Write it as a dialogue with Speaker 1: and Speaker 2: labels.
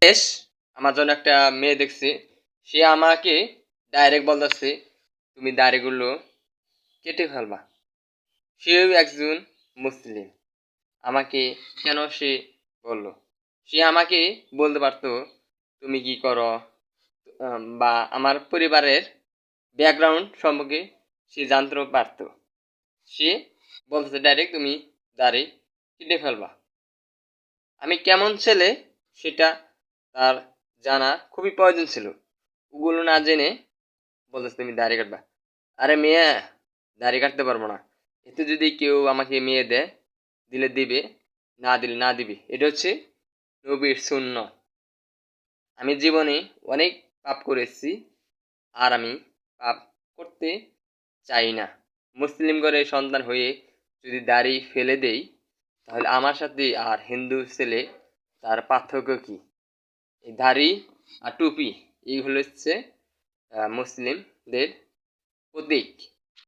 Speaker 1: বেশ আমার জন্য একটা মেয়ে দেখছে। সে আমাকে ডাইরেক্ট বলতেছে, তুমি দাড়িগুলো কেটে ফেলবা। সেও একজন মুসলিম। আমাকে কেন সে বলল? সে আমাকে বলতে পারতো, তুমি কি করো? বা আমার পরিবারের ব্যাকগ্রাউন্ড সম্পর্কে সে জানতে পারতো। সে বলতেছে, ডাইরেক্ট তুমি দাড়ি কেটে ফেলবা। আমি কেমন ছেলে সেটা তার জানা খুবই প্রয়োজন ছিল। ওগুলো না জেনে বলতেছে, তুমি দাড়ি কাটবা। আরে মেয়ে, দাড়ি কাটতে পারব না। এতে যদি কেউ আমাকে মেয়ে দেয় দিলে দিবে, না দিলে না দিবে। এটা হচ্ছে নবীর শূন্য আমি জীবনে অনেক পাপ করেছি আর আমি পাপ করতে চাই না। মুসলিম ঘরের সন্তান হয়ে যদি দাড়ি ফেলে দেই, তাহলে আমার সাথে আর হিন্দু ছেলে তার পার্থক্য কি? এই দাড়ি আর টুপি এইগুলো হচ্ছে মুসলিমদের প্রতীক।